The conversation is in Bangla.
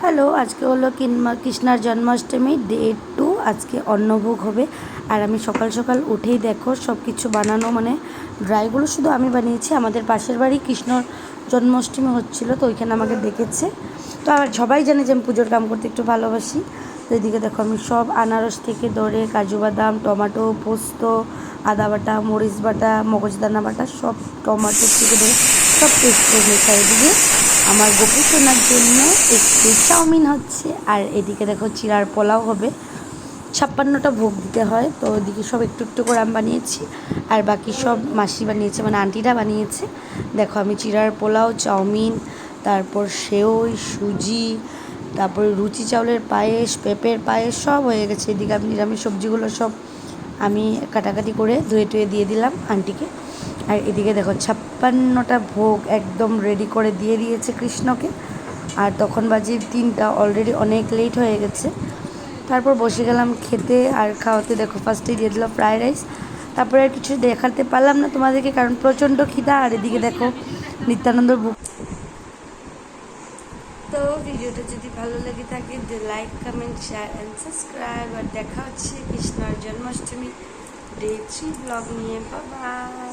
হ্যালো, আজকে হলো কিনমা, কৃষ্ণার জন্মাষ্টমী ডে টু আজকে অন্নভোগ হবে। আর আমি সকাল সকাল উঠেই দেখো সব কিছু বানানো মানে ড্রাইগুলো শুধু আমি বানিয়েছি। আমাদের পাশের বাড়ি কৃষ্ণর জন্মাষ্টমী হচ্ছিল, তো ওইখানে আমাকে ডেকেছে। তো আর সবাই জানে যে আমি পুজোর কাম করতে একটু ভালোবাসি। তো এদিকে দেখো আমি সব আনারস থেকে ধরে কাজু বাদাম, টমাটো, পোস্ত আদা বাটা, মরিচ বাটা মগজদানা বাটা, সব টমেটো থেকে ধরে সব পেস্ট করে আর এদিকে আমার গোপু সোনার জন্য একটু চাউমিন হচ্ছে, আর এদিকে দেখো চিরার পোলাও হবে। ছাপ্পান্নটা ভোগ দিতে হয়, তো ওদিকে সব একটু একটু করে আমি বানিয়েছি, আর বাকি সব মাসি বানিয়েছে মানে আন্টিরা বানিয়েছে। দেখো আমি চিরার পোলাও, চাউমিন, তারপর সেওই সুজি, তারপরে রুচি চাউলের পায়েস, পেঁপের পায়েস, সব হয়ে গেছে। এদিকে আমি নিরামিষ সবজিগুলো সব আমি কাটাকাটি করে ধুয়ে টুয়ে দিয়ে দিলাম আন্টিকে। আর এদিকে দেখো ছাপ্পান্নটা ভোগ একদম রেডি করে দিয়ে দিয়েছে কৃষ্ণকে। আর তখন বাজে তিনটা অলরেডি অনেক লেট হয়ে গেছে। তারপর বসে গেলাম খেতে আর খাওয়াতে। দেখো ফার্স্টেই দিয়ে দিলাম ফ্রায়েড রাইস তারপরে আর কিছু দেখাতে পারলাম না তোমাদেরকে কারণ প্রচণ্ড খিদা। আর এদিকে দেখো নিত্যানন্দর বুক তো ভিডিওটা যদি ভালো লাগে থাকে like comment share and subscribe আর দেখা হচ্ছে কৃষ্ণার জন্মাষ্টমী ডে থ্রি ব্লগ নিয়ে। বাই